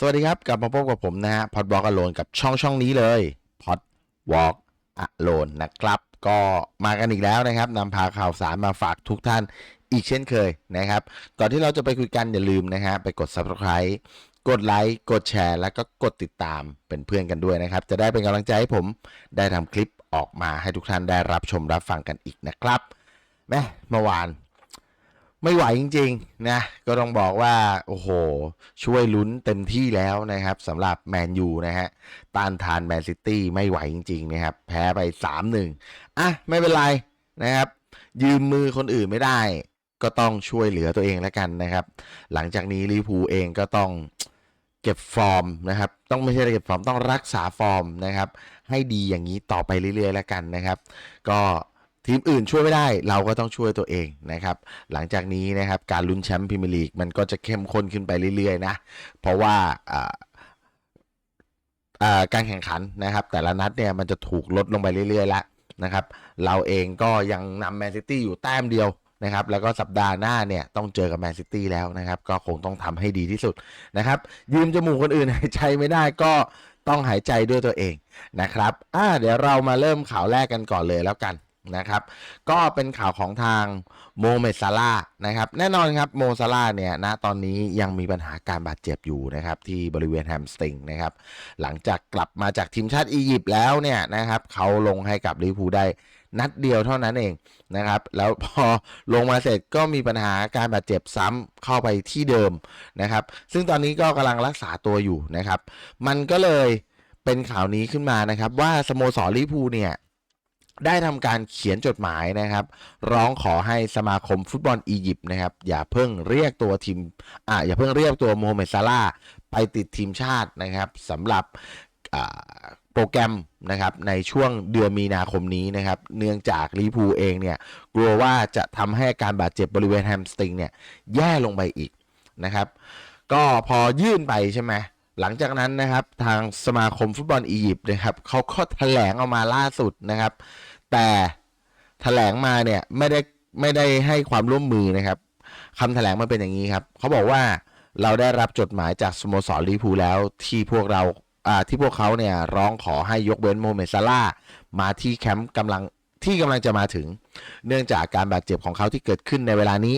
สวัสดีครับ กลับมาพบกับผมนะฮะพอดวอล์กอโลนกับช่องช่องนี้เลยพอดวอล์กอโลนนะครับ ก็มากันอีกแล้วนะครับนำพาข่าวสารมาฝากทุกท่านอีกเช่นเคยนะครับ ก่อนที่เราจะไปคุยกันอย่าลืมนะฮะไปกด subscribe กดไลค์กดแชร์ แล้วก็กดติดตามเป็นเพื่อนกันด้วยนะครับ จะได้เป็นกำลังใจให้ผมได้ทำคลิปออกมาให้ทุกท่านได้รับชมรับฟังกันอีกนะครับแม่เมื่อวาน ไม่ไหวจริงๆนะก็ต้องบอกว่า โอ้โห ช่วยลุ้นเต็มที่แล้วนะครับสำหรับแมนยูนะฮะต้านทานแมนซิตี้ไม่ไหวจริงๆนะครับ แพ้ไป 3-1 อะ ไม่เป็นไรนะครับ ยืมมือคนอื่นไม่ได้ ก็ต้องช่วยเหลือตัวเองแล้วกันนะครับ หลังจากนี้ลิเวอร์พูเองก็ต้องเก็บฟอร์มนะครับ ต้องไม่ใช่เก็บฟอร์มต้องรักษาฟอร์มนะครับ ให้ดีอย่างนี้ต่อไปเรื่อยๆแล้วกันนะครับ ก็ ทีมอื่นช่วยไม่ได้เราก็ต้องช่วยตัวเองนะครับ หลังจากนี้นะครับการลุ้นแชมป์พรีเมียร์ลีกมันก็จะเข้มข้นขึ้นไปเรื่อยๆนะ เพราะว่าการแข่งขันนะครับ แต่ละนัดเนี่ยมันจะถูกลดลงไปเรื่อยๆแล้วนะครับ เราเองก็ยังนำแมนซิตี้อยู่แต้มเดียวนะครับแล้วก็สัปดาห์หน้าเนี่ยต้องเจอกับแมนซิตี้แล้วนะครับ ก็คงต้องทำให้ดีที่สุดนะครับ ยืมจมูกคนอื่นหายใจไม่ได้ก็ต้องหายใจด้วยตัวเองนะครับอ่าเดี๋ยวเรามาเริ่มข่าวแรกกันก่อนเลยแล้วกัน นะครับ ก็เป็นข่าวของทางโมเมดซาลานะครับ แน่นอนครับโมซาลาเนี่ยณตอนนี้ยังมีปัญหาการบาดเจ็บอยู่นะครับ ที่บริเวณแฮมสตริงนะครับ หลังจากกลับมาจากทีมชาติอียิปต์แล้วเนี่ยนะครับเขาลงให้กับลิเวอร์พูลได้นัดเดียวเท่านั้นเองนะครับ แล้วพอลงมาเสร็จก็มีปัญหาการบาดเจ็บซ้ำเข้าไปที่เดิมนะครับ ซึ่งตอนนี้ก็กำลังรักษาตัวอยู่นะครับ มันก็เลยเป็นข่าวนี้ขึ้นมานะครับ ว่าสโมสรลิเวอร์พูลเนี่ย ได้ทำการเขียนจดหมายนะครับ ร้องขอให้สมาคมฟุตบอลอียิปต์นะครับ อย่าเพิ่งเรียกตัวทีมอ่าอย่าเพิ่งเรียกตัวโมฮัมเหม็ดซาลาไปติดทีมชาตินะครับสำหรับโปรแกรมนะครับในช่วงเดือนมีนาคมนี้นะครับ เนื่องจากลิพูเองเนี่ยกลัวว่าจะทำให้การบาดเจ็บบริเวณแฮมสตริงเนี่ยแย่ลงไปอีกนะครับ ก็พอยื่นไปใช่ไหมหลังจากนั้นนะครับทางสมาคมฟุตบอลอียิปต์นะครับเขาก็แถลงออกมาล่าสุดนะครับ แต่แถลงมาเนี่ยไม่ได้ไม่ได้ให้ความร่วมมือนะครับคำแถลงมันเป็นอย่างนี้ครับเขาบอกว่าเราได้รับจดหมายจากสโมสรลิพูลแล้วที่พวกเราอ่าที่พวกเขาเนี่ยร้องขอให้ยกเว้นโมเมซาลามาที่แคมป์กำลังที่กำลังจะมาถึง เนื่องจากการบาดเจ็บของเขาที่เกิดขึ้นในเวลานี้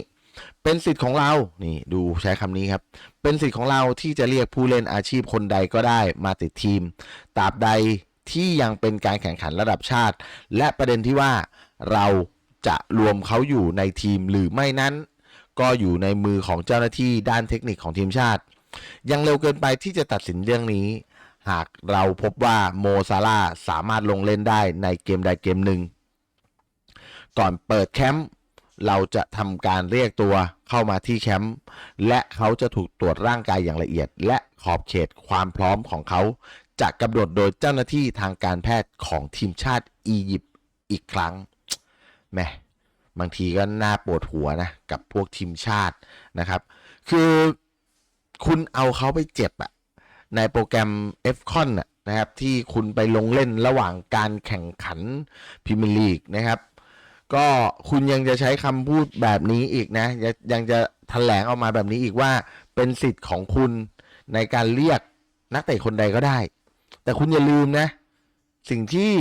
เป็นสิทธิ์ของเรา นี่ดูใช้คำนี้ครับ เป็นสิทธิ์ของเราที่จะเรียกผู้เล่นอาชีพคนใดก็ได้มาติดทีมตราบใด ที่ยังเป็นการแข่งขันระดับชาติ และประเด็นที่ว่าเราจะรวมเขาอยู่ในทีมหรือไม่นั้น ก็อยู่ในมือของเจ้าหน้าที่ด้านเทคนิคของทีมชาติ ยังเร็วเกินไปที่จะตัดสินเรื่องนี้ หากเราพบว่าโมซาลาสามารถลงเล่นได้ในเกมใดเกมหนึ่ง ก่อนเปิดแคมป์ เราจะทำการเรียกตัวเข้ามาที่แคมป์และเขาจะถูกตรวจร่างกายอย่างละเอียด และขอบเขตความพร้อมของเขา จะกำหนดโดยเจ้าหน้าที่ทางการแพทย์ของทีมชาติอียิปต์อีกครั้งแหม่บางทีก็น่าปวดหัวนะกับพวกทีมชาตินะครับ คือคุณเอาเขาไปเจ็บอะในโปรแกรม f c o n น่ะนะครับที่คุณไปลงเล่นระหว่างการแข่งขันพรีเมียร์ลีกนะครับ ก็คุณยังจะใช้คำพูดแบบนี้อีกนะยังยังจะแถลงออกมาแบบนี้อีกว่าเป็นสิทธิ์ของคุณในการเรียกนักเตะคนใดก็ได้ แต่คุณอย่าลืมนะ สิ่งที่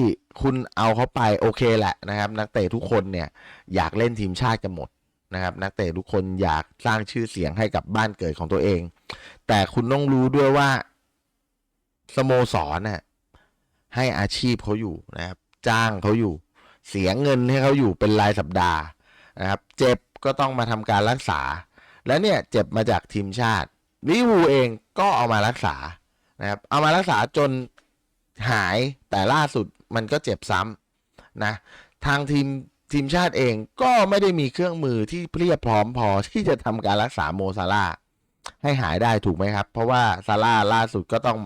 คุณเอาเขาไปโอเคแหละนะครับ นักเตะทุกคนเนี่ยอยากเล่นทีมชาติกันหมดนะครับ นักเตะทุกคนอยากสร้างชื่อเสียงให้กับบ้านเกิดของตัวเอง แต่คุณต้องรู้ด้วยว่าสโมสรน่ะให้อาชีพเขาอยู่นะครับ จ้างเขาอยู่ เสียเงินให้เขาอยู่เป็นรายสัปดาห์นะครับเจ็บก็ต้องมาทำการรักษา แล้วเนี่ยเจ็บมาจากทีมชาติลิวูเองก็เอามารักษานะครับเอามารักษาจนหายแต่ล่าสุดมันก็เจ็บซ้ำนะทางทีมทีมชาติเองก็ไม่ได้มีเครื่องมือที่เพียบพร้อมพอที่จะทำการรักษาโมซาลาให้หายได้ถูกไหมครับ เพราะว่าซาร่าล่าสุดก็ต้อง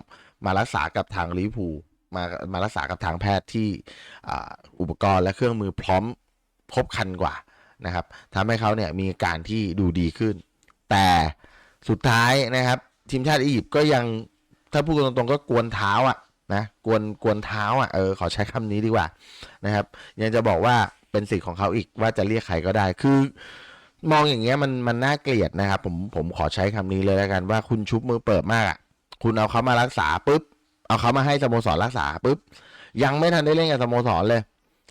มารักษากับทางลิวู มามารักษากับทางแพทย์ที่อ,อุปกรณ์และเครื่องมือพร้อมครบครันกว่านะครับทำให้เขาเนี่ยมีการที่ดูดีขึ้น แต่สุดท้ายนะครับ ทีมชาติอียิปต์ก็ยังถ้าพูดตรงๆก็กวนเท้าอะนะกวนกวนเท้าอะเออขอใช้คำนี้ดีกว่านะครับ ยังจะบอกว่าเป็นสิทธิ์ของเขาอีกว่าจะเรียกใครก็ได้คือ มองอย่างเงี้ยมันมันน่าเกลียดนะครับ ผมผมขอใช้คำนี้เลยแล้วกันว่าคุณชุบมือเปิดมากอะคุณเอาเขามารักษาปุ๊บ เอาเขามาให้สโมสรรักษาปุ๊บยังไม่ทันได้เล่นกับสโมสรเลย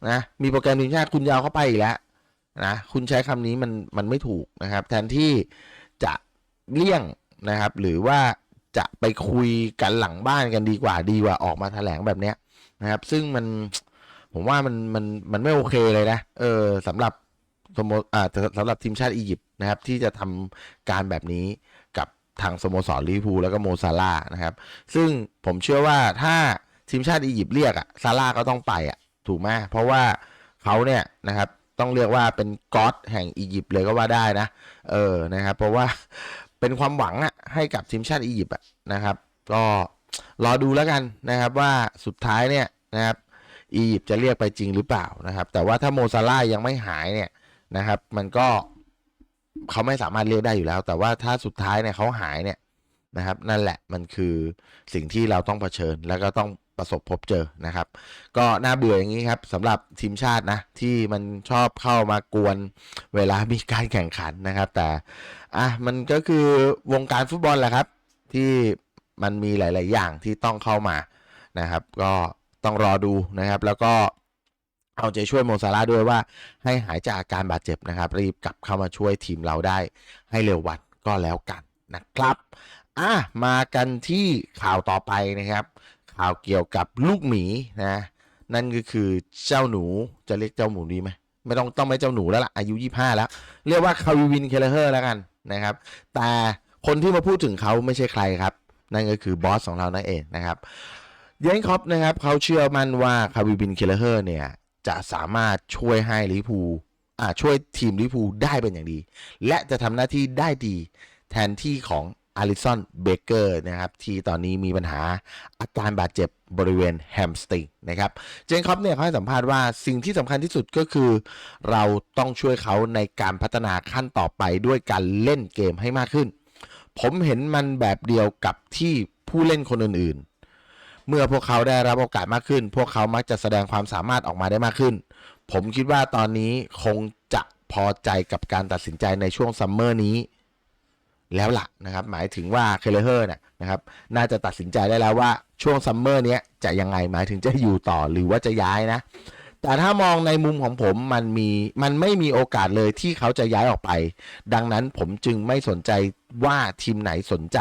นะมีโปรแกรมทีมชาติคุณยาวเข้าไปอีกแล้วนะคุณใช้คำนี้มันมันไม่ถูกนะครับ แทนที่จะเลี่ยงนะครับ หรือว่าจะไปคุยกันหลังบ้านกันดีกว่าดีกว่าออกมาแถลงแบบเนี้ยนะครับ ซึ่งมันผมว่ามันมันมันไม่โอเคเลยนะเออสำหรับสโมอ่าสำหรับทีมชาติอียิปต์นะครับ ที่จะทำการแบบนี้กับ ทางสโมสรลิเวอร์พูลแล้วก็โมซาลานะครับ ซึ่งผมเชื่อว่าถ้าทีมชาติอียิปต์เรียกอะซาร่าก็ต้องไปอะถูกไหมเพราะว่าเขาเนี่ยนะครับต้องเรียกว่าเป็นก็อดแห่งอียิปต์เลยก็ว่าได้นะ เออนะครับ เพราะว่าเป็นความหวังอะให้กับทีมชาติอียิปต์อะนะครับ ก็รอดูแล้วกันนะครับว่าสุดท้ายเนี่ยนะครับอียิปต์จะเรียกไปจริงหรือเปล่านะครับ แต่ว่าถ้าโมซาร่ายังไม่หายเนี่ยนะครับ มันก็ เขาไม่สามารถเรียกได้อยู่แล้ว แต่ว่าถ้าสุดท้ายเนี่ยเขาหายเนี่ยนะครับ นั่นแหละมันคือสิ่งที่เราต้องเผชิญแล้วก็ต้องประสบพบเจอนะครับ ก็น่าเบื่ออย่างนี้ครับสำหรับทีมชาตินะ ที่มันชอบเข้ามากวนเวลามีการแข่งขันนะครับ แต่อะมันก็คือวงการฟุตบอลแหละครับ ที่มันมีหลาย ๆ อย่างที่ต้องเข้ามานะครับ ก็ต้องรอดูนะครับ แล้วก็ เอาใจช่วยโมซาร่าด้วยว่าให้หายจากอาการบาดเจ็บนะครับ รีบกลับเข้ามาช่วยทีมเราได้ ให้เร็ววันก็แล้วกันนะครับอะมากันที่ข่าวต่อไปนะครับ ข่าวเกี่ยวกับลูกหมีนะนั่นก็คือเจ้าหนูจะเรียกเจ้าหมูดีไหมไม่ต้องต้องไม่เจ้าหนูแล้วล่ะอายุ 25 แล้ว เรียกว่าคาวิวินเคเลเฮอร์แล้วกันนะครับ แต่คนที่มาพูดถึงเขาไม่ใช่ใครครับ นั่นก็คือบอสของเรานั่นเองนะครับเยนครอปนะครับเขาเชื่อมั่นว่าคาวิบินเคเลเฮอร์เนี่ย จะสามารถช่วยให้ลิพูอ่าช่วยทีมลิพูได้เป็นอย่างดี และจะทำหน้าที่ได้ดีแทนที่ของอาริสันเบเกอร์นะครับที่ตอนนี้มีปัญหาอาการบาดเจ็บบริเวณแฮมสตริงนะครับเจนคอปเนี่ยเขาให้สัมภาษณ์ว่าสิ่งที่สำคัญที่สุดก็คือ เราต้องช่วยเขาในการพัฒนาขั้นต่อไปด้วยการเล่นเกมให้มากขึ้น ผมเห็นมันแบบเดียวกับที่ผู้เล่นคนอื่นๆ เมื่อพวกเขาได้รับโอกาสมากขึ้น พวกเขามักจะแสดงความสามารถออกมาได้มากขึ้น ผมคิดว่าตอนนี้คงจะพอใจกับการตัดสินใจในช่วงซัมเมอร์นี้ แล้วล่ะนะครับ หมายถึงว่าเคเลเฮอร์เนี่ยนะครับ น่าจะตัดสินใจได้แล้วว่าช่วงซัมเมอร์นี้จะยังไงหมายถึงจะอยู่ต่อหรือว่าจะย้ายนะ แต่ถ้ามองในมุมของผมมันมีมันไม่มีโอกาสเลยที่เขาจะย้ายออกไป ดังนั้นผมจึงไม่สนใจว่าทีมไหนสนใจ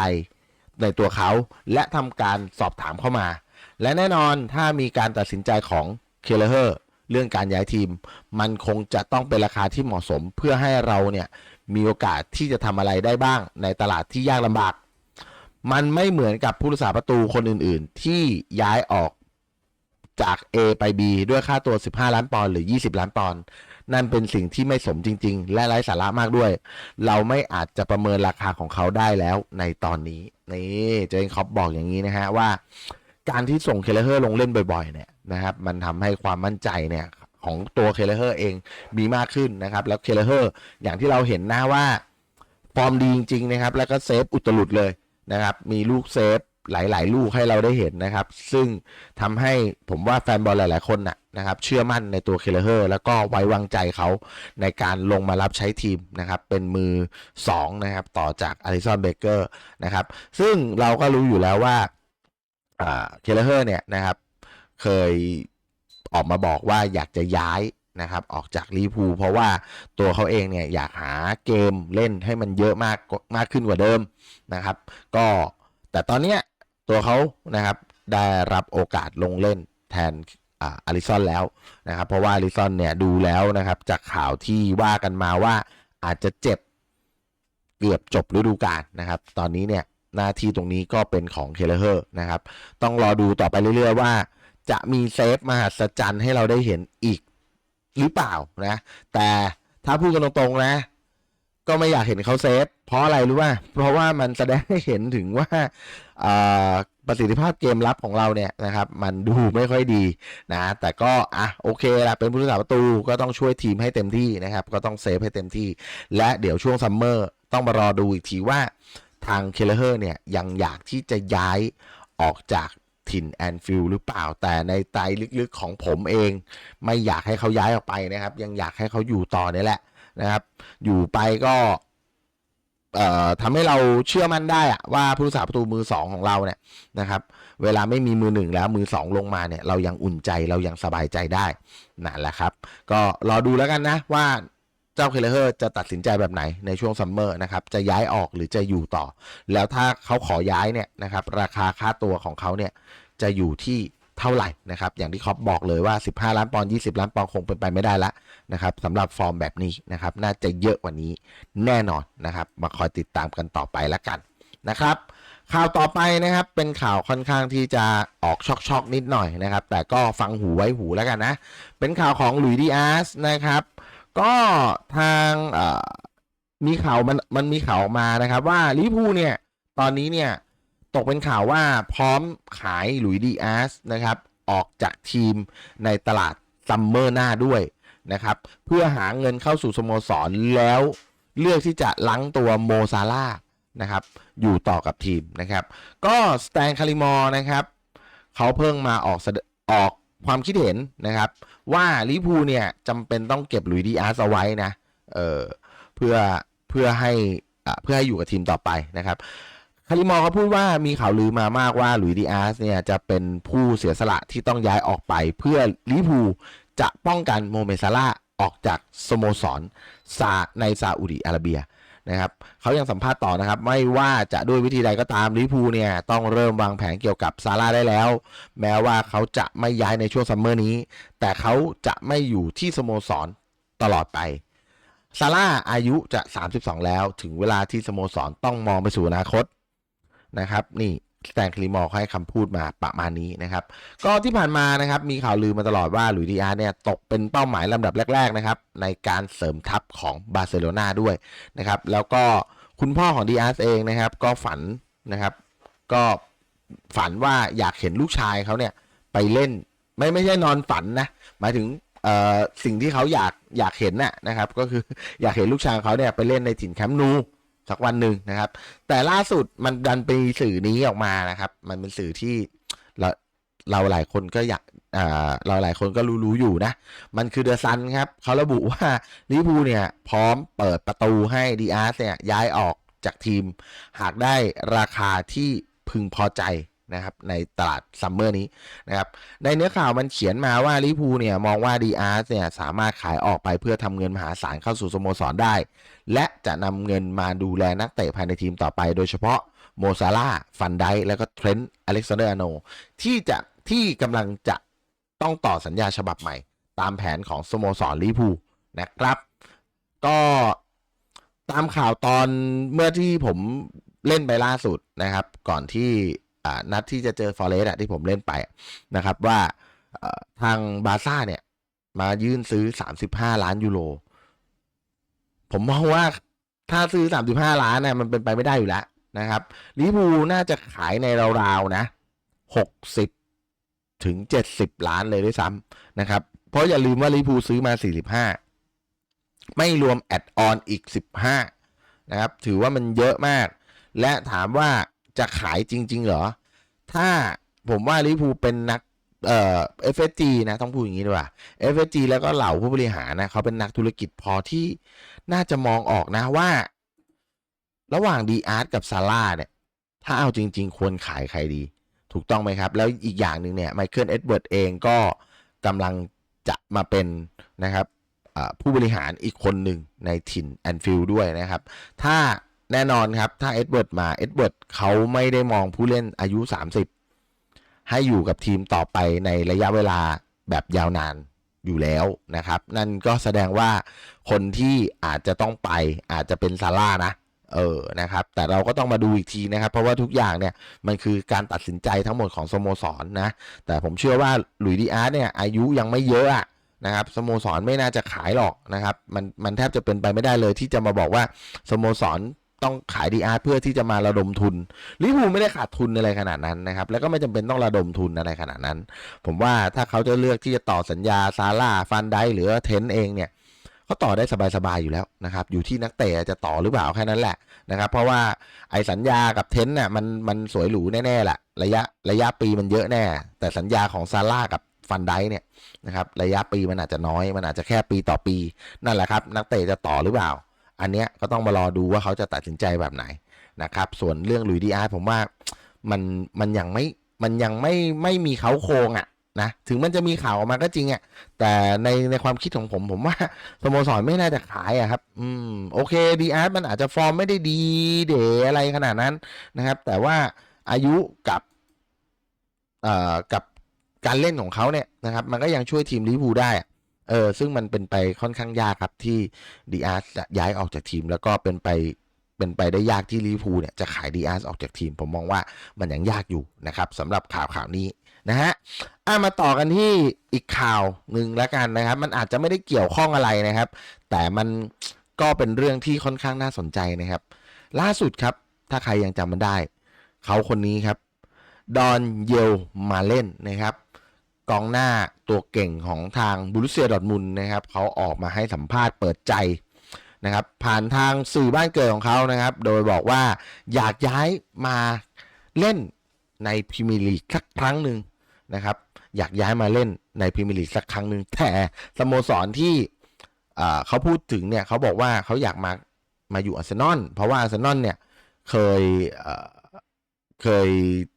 ในตัวเขา และทำการสอบถามเข้ามา และแน่นอนถ้ามีการตัดสินใจของเคเลเฮอร์เรื่องการย้ายทีม มันคงจะต้องเป็นราคาที่เหมาะสมเพื่อให้เราเนี่ยมีโอกาสที่จะทำอะไรได้บ้างในตลาดที่ยากลำบาก มันไม่เหมือนกับผู้รักษาประตูคนอื่นๆ ที่ย้ายออกจาก A ไป B ด้วยค่าตัว 15 ล้านปอนด์หรือ 20 ล้านปอนด์ นั่นเป็นสิ่งที่ไม่สมจริง ๆ และไร้สาระมากด้วย เราไม่อาจจะประเมินราคาของเขาได้แล้วในตอนนี้นี่เจนคอปบอกอย่างนี้นะฮะว่า การที่ส่งเคเลเฮอร์ลงเล่นบ่อยๆเนี่ยนะครับมันทำให้ความมั่นใจเนี่ยของตัวเคเลเฮอร์เองมีมากขึ้นนะครับ แล้วเคเลเฮอร์อย่างที่เราเห็นนะว่าฟอร์มดีจริงๆนะครับ แล้วก็เซฟอุตลุดเลยนะครับ มีลูกเซฟ หลาย ๆ ลูกให้เราได้เห็นนะครับ ซึ่งทำให้ผมว่าแฟนบอลหลาย ๆ คนนะนะครับ เชื่อมั่นในตัวเคเลเฮอร์ แล้วก็ไว้วางใจเขาในการลงมารับใช้ทีมนะครับ เป็นมือ 2 นะครับ ต่อจากอาริสันเบเกอร์นะครับ ซึ่งเราก็รู้อยู่แล้วว่าเคเลเฮอร์เนี่ยนะครับ เคยออกมาบอกว่าอยากจะย้ายนะครับออกจากลิพูเพราะว่าตัวเขาเองเนี่ยอยากหาเกมเล่นให้มันเยอะมากมากขึ้นกว่าเดิมนะครับ ก็แต่ตอนเนี้ย ตัวเขานะครับได้รับโอกาสลงเล่นแทนอาอาริซอนแล้วนะครับ เพราะว่าอาริซอนเนี่ยดูแล้วนะครับ จากข่าวที่ว่ากันมาว่าอาจจะเจ็บเกือบจบฤดูกาลนะครับ ตอนนี้เนี่ยหน้าที่ตรงนี้ก็เป็นของเคเลเฮอร์นะครับ ต้องรอดูต่อไปเรื่อยๆว่า จะมีเซฟมหัศจรรย์ให้เราได้เห็นอีกหรือเปล่านะ แต่ถ้าพูดกันตรงๆนะ ก็ไม่อยากเห็นเขาเซฟ เพราะอะไรรู้ป่ะเพราะว่ามันแสดงให้เห็นถึงว่า ประสิทธิภาพเกมรับของเราเนี่ยนะครับมันดูไม่ค่อยดีนะแต่ก็อะโอเคละเป็นผู้รักษาประตูก็ต้องช่วยทีมให้เต็มที่นะครับก็ต้องเซฟให้เต็มที่ และเดี๋ยวช่วงซัมเมอร์ต้องมารอดูอีกทีว่าทางเคเลเฮอร์เนี่ยยังอยากที่จะย้ายออกจากถิ่นแอนฟิลหรือเปล่าแต่ในใจลึกๆของผมเอง ไม่อยากให้เขาย้ายออกไปนะครับ ยังอยากให้เขาอยู่ต่อนี่แหละนะครับ อยู่ไปก็ ทำให้เราเชื่อมั่นได้อะว่าผู้รักษาประตูมือสองของเราเนี่ยนะครับ เวลาไม่มีมือหนึ่งแล้วมือสองลงมาเนี่ยเรายังอุ่นใจเรายังสบายใจได้นั่นแหละครับ ก็รอดูแล้วกันนะว่าเจ้าเคเลเฮอร์จะตัดสินใจแบบไหนในช่วงซัมเมอร์นะครับจะย้ายออกหรือจะอยู่ต่อ แล้วถ้าเขาขอย้ายเนี่ยนะครับราคาค่าตัวของเขาเนี่ยจะอยู่ที่ เท่าไหร่นะครับอย่างที่คอปบอกเลยว่า 15 ล้านปอนด์20 ล้านปอนด์คงเป็นไปไม่ได้ละนะครับสำหรับฟอร์มแบบนี้นะครับน่าจะเยอะกว่านี้แน่นอนนะครับมาคอยติดตามกันต่อไปแล้วกันนะครับข่าวต่อไปนะครับเป็นข่าวค่อนข้างที่จะออกช็อกๆนิดหน่อยนะครับ แต่ก็ฟังหูไว้หูแล้วกันนะ เป็นข่าวของหลุยส์ดีอาร์สนะครับ ก็ทางมีข่าวมันมันมีข่าวออกมานะครับ ว่าลิเวอร์พูลเนี่ยตอนนี้เนี่ย ตกเป็นข่าวว่าพร้อมขายหลุยดีอาสนะครับ ออกจากทีมในตลาดซัมเมอร์หน้าด้วยนะครับ เพื่อหาเงินเข้าสู่สโมสรแล้วเลือกที่จะลังตัวโมซาร่านะครับ อยู่ต่อกับทีมนะครับ ก็สแตนคาริมอร์นะครับ เขาเพิ่งมาออกออกความคิดเห็นนะครับ ว่าลิพูเนี่ยจำเป็นต้องเก็บหลุยดีอาสเอาไว้นะเออเพื่อเพื่อให้อะเพื่อให้อยู่กับทีมต่อไปนะครับ คาริมอเขาพูดว่ามีข่าวลือมามากว่าหลุยส์ดีอาร์สเนี่ยจะเป็นผู้เสียสละที่ต้องย้ายออกไป เพื่อลิพูจะป้องกันโมเมซาร่าออกจากสโมสรซาในซาอุดิอาระเบียนะครับเขายังสัมภาษณ์ต่อนะครับ ไม่ว่าจะด้วยวิธีใดก็ตามลิพูเนี่ยต้องเริ่มวางแผนเกี่ยวกับซาร่าได้แล้ว แม้ว่าเขาจะไม่ย้ายในช่วงซัมเมอร์นี้ แต่เขาจะไม่อยู่ที่สโมสรตลอดไปซาร่าอายุจะ 32 แล้ว ถึงเวลาที่สโมสรต้องมองไปสู่อนาคต นะครับนี่สแตนคลิมอร์ให้คำพูดมาประมาณนี้นะครับ ก็ที่ผ่านมานะครับมีข่าวลือมาตลอดว่าหลุยส์ดีอาร์เนี่ย ตกเป็นเป้าหมายลำดับแรกๆนะครับ ในการเสริมทัพของบาร์เซโลนาด้วยนะครับ แล้วก็คุณพ่อของดีอาร์เองนะครับ ก็ฝันนะครับก็ฝันว่าอยากเห็นลูกชายเขาเนี่ยไปเล่นไม่ไม่ใช่นอนฝันนะ หมายถึงสิ่งที่เขาอยากอยากเห็นน่ะนะครับ ก็คืออยากเห็นลูกชายเขาเนี่ยไปเล่นในถิ่นแคมป์นู สักวันหนึ่งนะครับ แต่ล่าสุดมันดันเป็นสื่อนี้ออกมานะครับ มันเป็นสื่อที่เราเราหลายคนก็อยากเราหลายคนก็รู้รู้อยู่นะ มันคือเดอะซันครับ เขาระบุว่าลิบูเนี่ยพร้อมเปิดประตูให้ดีอาร์เนี่ยย้ายออกจากทีม หากได้ราคาที่พึงพอใจ นะครับในตลาดซัมเมอร์นี้นะครับในเนื้อข่าวมันเขียนมาว่าลิพูเนี่ยมองว่าดีอาร์เนี่ยสามารถขายออกไปเพื่อทำเงินมหาศาลเข้าสู่สโมสรได้ และจะนำเงินมาดูแลนักเตะภายในทีมต่อไปโดยเฉพาะโมซาร่าฟันไดแล้วก็เทรนต์อเล็กซานเดอร์อโนที่จะที่กำลังจะต้องต่อสัญญาฉบับใหม่ ตามแผนของสโมสรลิพูนะครับ ก็ตามข่าวตอนเมื่อที่ผมเล่นไปล่าสุดนะครับ ก่อนที่ นัดที่จะเจอฟอเรสต์ที่ผมเล่นไปนะครับว่าทางบาร์ซ่าเนี่ย มายื่นซื้อ 35 ล้านยูโร ผมมองว่าถ้าซื้อ 35 ล้านเนี่ยมันเป็นไปไม่ได้อยู่แล้วนะครับลิเวอร์พูน่าจะขายในราวๆนะ 60 ถึง 70 ล้านเลยด้วยซ้ำนะครับ เพราะอย่าลืมว่าลิเวอร์พูซื้อมา 45 ไม่รวมแอดออนอีก 15 นะครับ ถือว่ามันเยอะมาก และถามว่า จะขายจริง ๆ เหรอ ถ้าผมว่าลิพูเป็นนักเอ่อ FSG นะต้องพูดอย่างนี้ดีกว่า FSG แล้วก็เหล่าผู้บริหารนะเขาเป็นนักธุรกิจพอที่น่าจะมองออกนะว่า ระหว่างดีอาร์ตกับซาร่าเนี่ย ถ้าเอาจริง ๆ ควรขายใครดี ถูกต้องไหมครับ แล้วอีกอย่างหนึ่งเนี่ยไมเคิลเอ็ดเวิร์ดเองก็กำลังจะมาเป็นนะครับผู้บริหารอีกคนหนึ่งในถิ่นแอนฟิลด์ด้วยนะครับ ถ้า แน่นอนครับ ถ้าเอ็ดเวิร์ดมาเอ็ดเวิร์ดเขาไม่ได้มองผู้เล่นอายุ 30 ให้อยู่กับทีมต่อไปในระยะเวลาแบบยาวนานอยู่แล้วนะครับ นั่นก็แสดงว่าคนที่อาจจะต้องไปอาจจะเป็นซาร่านะเออนะครับ แต่เราก็ต้องมาดูอีกทีนะครับ เพราะว่าทุกอย่างเนี่ยมันคือการตัดสินใจทั้งหมดของสโมสรนนะ แต่ผมเชื่อว่าหลุยส์ดีอาร์ตเนี่ยอายุยังไม่เยอะอะนะครับสโมสรไม่น่าจะขายหรอกนะครับ มันมันแทบจะเป็นไปไม่ได้เลยที่จะมาบอกว่าสโมสร ต้องขายดีอาร์เพื่อที่จะมาระดมทุนลิเวอร์พูลไม่ได้ขาดทุนอะไรขนาดนั้นนะครับ แล้วก็ไม่จำเป็นต้องระดมทุนอะไรขนาดนั้น ผมว่าถ้าเขาจะเลือกที่จะต่อสัญญาซาร่าฟันไดหรือเทนเองเนี่ยเขาต่อได้สบายๆอยู่แล้วนะครับ อยู่ที่นักเตะจะต่อหรือเปล่าแค่นั้นแหละนะครับ เพราะว่าไอ้สัญญากับเทนน่ะมันมันสวยหรูแน่ๆแหละระยะระยะปีมันเยอะแน่ แต่สัญญาของซาร่ากับฟันไดเนี่ยนะครับระยะปีมันอาจจะน้อย มันอาจจะแค่ปีต่อปี นั่นแหละครับ นักเตะจะต่อหรือเปล่า อันเนี้ยก็ต้องมารอดูว่าเขาจะตัดสินใจแบบไหนนะครับ ส่วนเรื่องลุยดีอาร์ผมว่ามันมันยังไม่มันยังไม่ไม่มีเขาโครงอะนะถึงมันจะมีข่าวออกมาก็จริงอะแต่ในในความคิดของผมผมว่าสโมสรไม่น่าจะขายอะครับ อืมโอเคดีอาร์มันอาจจะฟอร์มไม่ได้ดีเดอะไรขนาดนั้นนะครับ แต่ว่าอายุกับเอ่อกับการเล่นของเขาเนี่ยนะครับ มันก็ยังช่วยทีมลิเวอร์พูลได้อะ เออซึ่งมันเป็นไปค่อนข้างยากครับที่ดีอาร์จะย้ายออกจากทีม แล้วก็เป็นไปเป็นไปได้ยากที่ลิเวอร์พูลเนี่ยจะขายดีอาร์ออกจากทีม ผมมองว่ามันยังยากอยู่นะครับสำหรับข่าวข่าวนี้นะฮะอะมาต่อกันที่อีกข่าวหนึ่งแล้วกันนะครับ มันอาจจะไม่ได้เกี่ยวข้องอะไรนะครับ แต่มันก็เป็นเรื่องที่ค่อนข้างน่าสนใจนะครับ ล่าสุดครับ ถ้าใครยังจำมันได้ เขาคนนี้ครับ ดอนเยลมาเล่นนะครับ กองหน้าตัวเก่งของทางบูรุเซียดอทมุนนะครับเขาออกมาให้สัมภาษณ์เปิดใจนะครับ ผ่านทางสื่อบ้านเกิดของเขานะครับ โดยบอกว่าอยากย้ายมาเล่นในพรีเมียร์ลีกสักครั้งหนึ่งนะครับ อยากย้ายมาเล่นในพรีเมียร์ลีกสักครั้งหนึ่งแต่สโมสรที่เขาพูดถึงเนี่ยเขาบอกว่าเขาอยากมามาอยู่อาร์เซนอลเพราะว่าอาร์เซนอลเนี่ยเคยเคย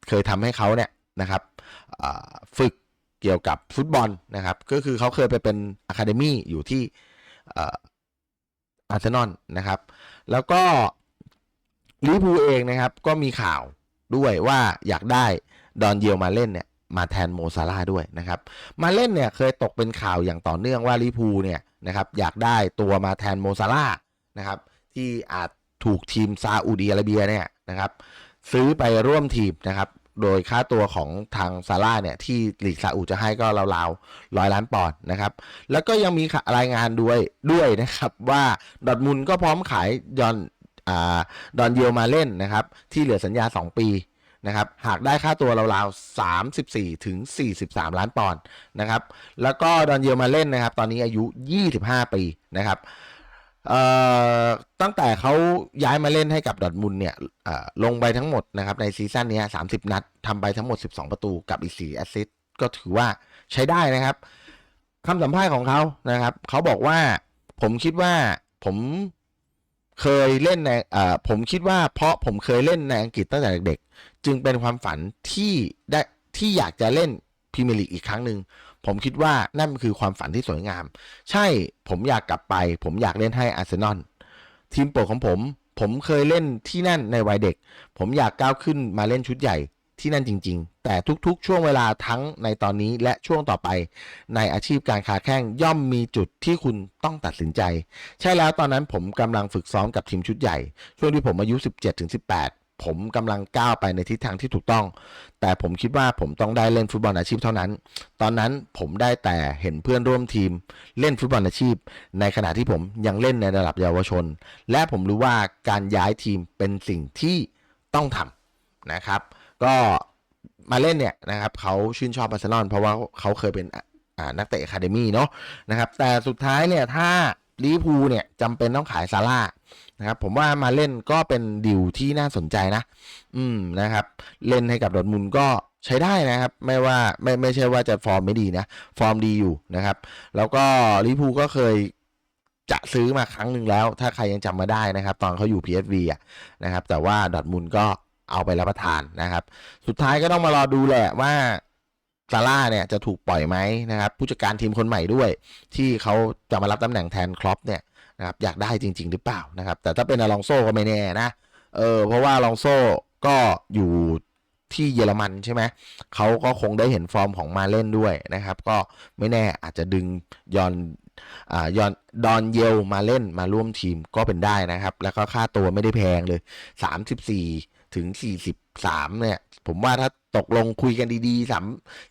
เคยทำให้เขาเนี่ยนะครับฝึก เกี่ยวกับฟุตบอลนะครับ ก็คือเขาเคยไปเป็นอะคาเดมี่อยู่ที่อาร์เซนอลนะครับ แล้วก็ลิพูเองนะครับ ก็มีข่าวด้วยว่าอยากได้ดอนเยลมาเล่นเนี่ยมาแทนโมซาร่าด้วยนะครับ มาเล่นเนี่ยเคยตกเป็นข่าวอย่างต่อเนื่องว่าลิพูเนี่ยนะครับอยากได้ตัวมาแทนโมซาร่านะครับ ที่อาจถูกทีมซาอุดีอาระเบียเนี่ยนะครับ ซื้อไปร่วมทีมนะครับ โดยค่าตัวของทางซาร่าเนี่ย ที่ลีกซาอุจะให้ก็ราวๆร้อยล้านปอนด์นะครับ แล้วก็ยังมีรายงานด้วยด้วยนะครับ ว่าดอทมุนก็พร้อมขายยอนดอนเยลมาเล่นนะครับ ที่เหลือสัญญา 2 ปีนะครับหากได้ค่าตัวราวๆ34 ถึง 43 ล้านปอนด์นะครับ แล้วก็ดอนเยลมาเล่นนะครับ ตอนนี้อายุ 25 ปีนะครับ ตั้งแต่เขาย้ายมาเล่นให้กับดอทมุนเนี่ยลงไปทั้งหมดนะครับในซีซั่นนี้30 นัดทำไปทั้งหมด 12 ประตูกับอีก4แอสซิสต์ก็ถือว่าใช้ได้นะครับคำสัมภาษณ์ของเขานะครับเขาบอกว่าผมคิดว่าผมเคยเล่นในผมคิดว่าเพราะผมเคยเล่นในอังกฤษตั้งแต่เด็กๆจึงเป็นความฝันที่ได้ที่อยากจะเล่นพรีเมียร์ลีกอีกครั้งหนึ่ง ผมคิดว่านั่นคือความฝันที่สวยงาม ใช่ผมอยากกลับไป ผมอยากเล่นให้อาร์เซนอลทีมโปรดของผม ผมเคยเล่นที่นั่นในวัยเด็ก ผมอยากก้าวขึ้นมาเล่นชุดใหญ่ที่นั่นจริง ๆ แต่ทุกๆ ช่วงเวลาทั้งในตอนนี้และช่วงต่อไป ในอาชีพการค้าแข้งย่อมมีจุดที่คุณต้องตัดสินใจ ใช่แล้วตอนนั้นผมกำลังฝึกซ้อมกับทีมชุดใหญ่ ช่วงที่ผมอายุ 17-18 ผมกำลังก้าวไปในทิศทางที่ถูกต้อง แต่ผมคิดว่าผมต้องได้เล่นฟุตบอลอาชีพเท่านั้น ตอนนั้นผมได้แต่เห็นเพื่อนร่วมทีม เล่นฟุตบอลอาชีพ ในขณะที่ผมยังเล่นในระดับเยาวชน และผมรู้ว่าการย้ายทีมเป็นสิ่งที่ต้องทำนะครับ ก็มาเล่นเนี่ยนะครับเขาชื่นชอบอาร์เซนอลเพราะว่าเขาเคยเป็นนักเตะอะคาเดมี่เนาะนะครับแต่สุดท้ายเนี่ยถ้าลิพูเนี่ยจำเป็นต้องขายซาร่า นะครับผมว่ามาเล่นก็เป็นดิวที่น่าสนใจนะ อืมนะครับ เล่นให้กับดอทมุนก็ใช้ได้นะครับ ไม่ว่าไม่ไม่ใช่ว่าจะฟอร์มไม่ดีนะ ฟอร์มดีอยู่นะครับ แล้วก็ลิพูก็เคยจะซื้อมาครั้งหนึ่งแล้ว ถ้าใครยังจำมาได้นะครับ ตอนเขาอยู่ PSV อะนะครับ แต่ว่าดอทมุนก็เอาไปรับประทานนะครับ สุดท้ายก็ต้องมารอดูแหละว่าซาร่าเนี่ยจะถูกปล่อยไหมนะครับ ผู้จัดการทีมคนใหม่ด้วย ที่เขาจะมารับตำแหน่งแทนครอปเนี่ย นะครับอยากได้จริง ๆ หรือเปล่านะครับ แต่ถ้าเป็นอลองโซ่ก็ไม่แน่นะเออเพราะว่าอลองโซ่ก็อยู่ที่เยอรมันใช่ไหมเขาก็คงได้เห็นฟอร์มของมาเล่นด้วยนะครับ ก็ไม่แน่อาจจะดึงยอนอ่ายอนดอนเยลมาเล่นมาร่วมทีมก็เป็นได้นะครับ แล้วก็ค่าตัวไม่ได้แพงเลย 34 ถึง 43 เนี่ย ผมว่าถ้าตกลงคุยกันดีๆสาม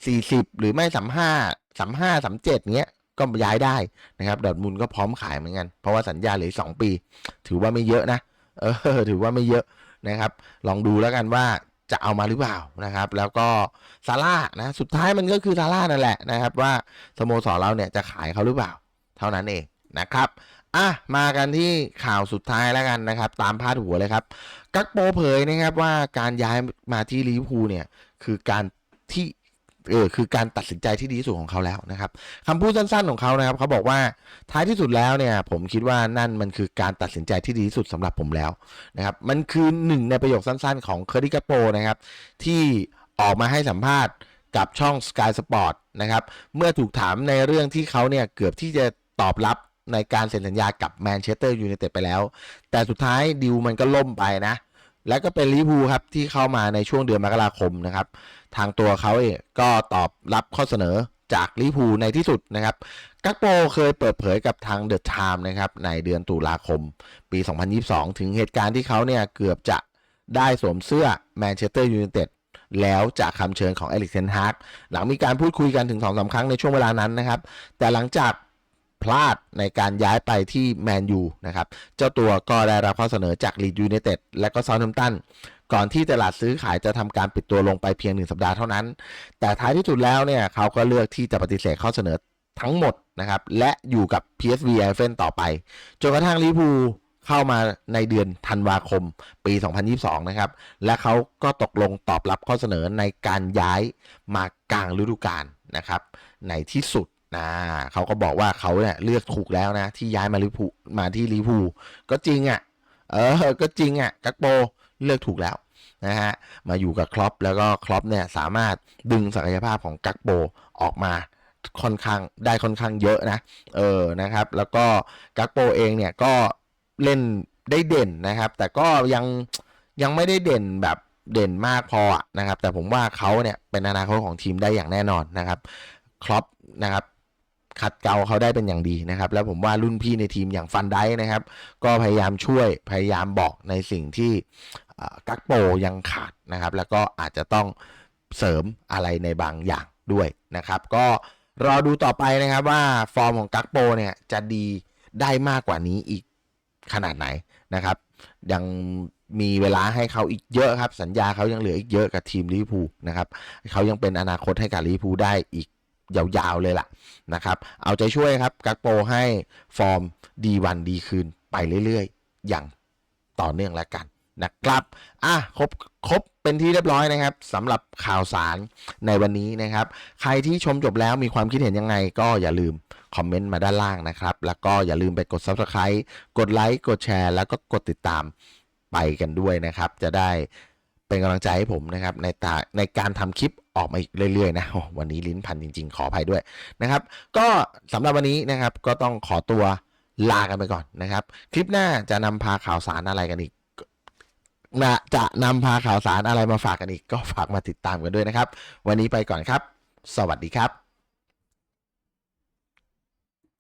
สี่สิบหรือไม่สามห้าสามห้าสามเจ็ดเงี้ย ก็ย้ายได้นะครับดอทมุนด์ก็พร้อมขายเหมือนกัน เพราะว่าสัญญาเหลือสองปี ถือว่าไม่เยอะนะเออถือว่าไม่เยอะนะครับ ลองดูแล้วกันว่าจะเอามาหรือเปล่านะครับ แล้วก็ซาร่านะสุดท้ายมันก็คือซาร่านั่นแหละนะครับ ว่าสโมสรเราเนี่ยจะขายเขาหรือเปล่า เท่านั้นเองนะครับอะมากันที่ข่าวสุดท้ายแล้วกันนะครับ ตามพาดหัวเลยครับ กักโปเผยนะครับว่าการย้ายมาที่ลิเวอร์พูลเนี่ยคือการที่ เออคือการตัดสินใจที่ดีที่สุดของเขาแล้วนะครับคำพูดสั้นๆของเขานะครับเขาบอกว่าท้ายที่สุดแล้วเนี่ยผมคิดว่านั่นมันคือการตัดสินใจที่ดีที่สุดสำหรับผมแล้วนะครับมันคือหนึ่งในประโยคสั้นๆ ของเคอร์ดิกาโปนะครับที่ออกมาให้สัมภาษณ์กับช่อง Sky Sport นะครับเมื่อถูกถามในเรื่องที่เขาเนี่ยเกือบที่จะตอบรับในการเซ็นสัญญากับแมนเชสเตอร์ยูไนเต็ดไปแล้ว แต่สุดท้ายดิวมันก็ล่มไปนะ แล้วก็เป็นลิเวอร์พูลครับที่เข้ามาในช่วงเดือนมกราคมนะครับ ทางตัวเขาเองก็ตอบรับข้อเสนอจากลิเวอร์พูลในที่สุดนะครับ กักโปเคยเปิดเผยกับทางเดอะไทม์นะครับในเดือนตุลาคม ปี 2022 ถึงเหตุการณ์ที่เขาเนี่ยเกือบจะได้สวมเสื้อแมนเชสเตอร์ยูไนเต็ดแล้วจากคำเชิญของเอลิกเซนฮาร์กหลังมีการพูดคุยกันถึงสองสาครั้งในช่วงเวลานั้นนะครับ แต่หลังจาก พลาดในการย้ายไปที่แมนยูนะครับ เจ้าตัวก็ได้รับข้อเสนอจากลีดยูไนเต็ดและก็ซา u t แฮมตันก่อนที่ตลาดซื้อขายจะทำการปิดตัวลงไปเพียงหนึ่งสัปดาห์เท่านั้น แต่ท้ายที่สุดแล้วเนี่ยเขาก็เลือกที่จะปฏิเสธข้อเสนอทั้งหมดนะครับ และอยู่กับ PSV e i f e n ต่อไป จนกระทั่งลิเวอร์พูลเข้ามาในเดือนธันวาคมปี 2022 นะครับ และเขาก็ตกลงตอบรับข้อเสนอในการย้ายมากลางฤดูกาลนะครับ ในที่สุด นะเขาก็บอกว่าเขาเนี่ยเลือกถูกแล้วนะ ที่ย้ายมาลิพูมาที่ลิพูก็จริงอะ่ะ เออ ก็จริงอะ่ะกักโปเลือกถูกแล้วนะฮะมาอยู่กับครอปแล้วก็ครอปเนี่ยสามารถดึงศักยภาพของกักโปออกมาค่อนข้างได้ค่อนข้างเยอะนะ เออนะครับ แล้วก็กักโปเองเนี่ยก็เล่นได้เด่นนะครับ แต่ก็ยังยังไม่ได้เด่นแบบเด่นมากพอนะครับ แต่ผมว่าเขาเนี่ยเป็นอนาคตของทีมได้อย่างแน่นอนนะครับครอปนะครับ ขัดเกลาเขาได้เป็นอย่างดีนะครับ แล้วผมว่ารุ่นพี่ในทีมอย่างฟันได้นะครับ ก็พยายามช่วยพยายามบอกในสิ่งที่กักโปยังขาดนะครับ แล้วก็อาจจะต้องเสริมอะไรในบางอย่างด้วยนะครับ ก็รอดูต่อไปนะครับว่าฟอร์มของกักโปเนี่ยจะดีได้มากกว่านี้อีกขนาดไหนนะครับ ยังมีเวลาให้เขาอีกเยอะครับ สัญญาเขายังเหลืออีกเยอะกับทีมลิเวอร์พูลนะครับเขายังเป็นอนาคตให้กับลิเวอร์พูลได้อีก ยาวๆเลยล่ะนะครับ เอาใจช่วยครับกักโปให้ฟอร์มดีวันดีคืนไปเรื่อยๆ อย่างต่อเนื่องแล้วกันนะครับ อะ ครบ ครบ เป็นที่เรียบร้อยนะครับสำหรับข่าวสารในวันนี้นะครับ ใครที่ชมจบแล้วมีความคิดเห็นยังไง ก็อย่าลืมคอมเมนต์มาด้านล่างนะครับ แล้วก็อย่าลืมไปกด Subscribe กดไลค์ กดแชร์ แล้วก็กดติดตามไปกันด้วยนะครับ จะได้ เป็นกำลังใจให้ผมนะครับในตาในการทำคลิปออกมาอีกเรื่อยๆนะวันนี้ลิ้นพันจริง ๆ ขออภัยด้วยนะครับ ก็สำหรับวันนี้นะครับก็ต้องขอตัวลากันไปก่อนนะครับ คลิปหน้าจะนำพาข่าวสารอะไรกันอีกนะจะนำพาข่าวสารอะไรมาฝากกันอีก ก็ฝากมาติดตามกันด้วยนะครับ วันนี้ไปก่อนครับ สวัสดีครับ